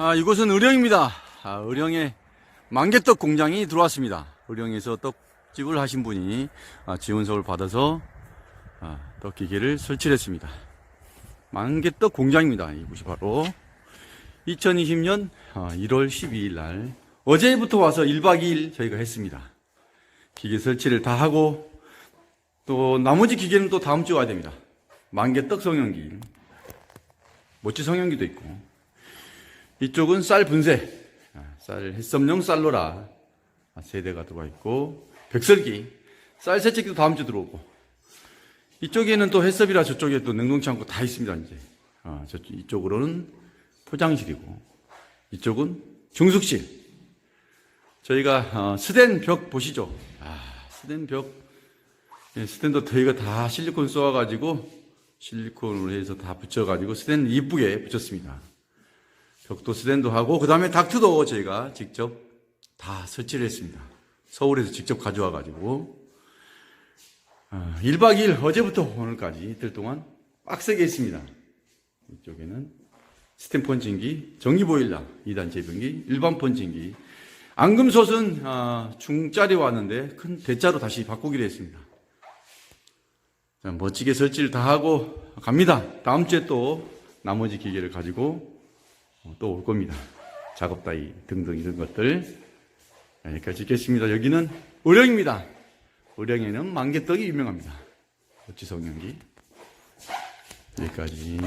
아, 이곳은 의령입니다. 아, 의령에 만개떡 공장이 들어왔습니다. 의령에서 떡집을 하신 분이 아, 지원서를 받아서 아, 떡 기계를 설치를 했습니다. 만개떡 공장입니다. 이곳이 바로 2020년 1월 12일 날 어제부터 와서 1박 2일 저희가 했습니다. 기계 설치를 다 하고 또 나머지 기계는 또 다음 주에 와야 됩니다. 만개떡 성형기, 모찌 성형기도 있고 이쪽은 쌀 분쇄, 아, 쌀 햇섭용 쌀로라 세대가 들어와 있고 백설기, 쌀 세척기도 다음 주 들어오고 이쪽에는 또 햇섭이라 저쪽에 또 냉동창고 다 있습니다 이제 아, 저 이쪽으로는 포장실이고 이쪽은 중숙실. 저희가 어, 스댄 벽 보시죠. 아, 스댄 벽 예, 스탠도 저희가 다 실리콘 쏘아가지고 실리콘으로 해서 다 붙여가지고 스탠 이쁘게 붙였습니다. 벽도 스탠도 하고 그 다음에 닥트도 저희가 직접 다 설치를 했습니다. 서울에서 직접 가져와 가지고 아, 1박 2일 어제부터 오늘까지 이틀 동안 빡세게 했습니다. 이쪽에는 스팀 펀칭기, 전기 보일러 2단 제병기, 일반 펀칭기. 앙금솥은 아, 중짜리 왔는데 큰 대짜로 다시 바꾸기로 했습니다. 자, 멋지게 설치를 다 하고 갑니다. 다음 주에 또 나머지 기계를 가지고 또 올 겁니다. 작업 따위 등등 이런 것들 자, 여기까지 찍겠습니다. 여기는 의령입니다. 의령에는 만개떡이 유명합니다. 어찌 성형기 여기까지.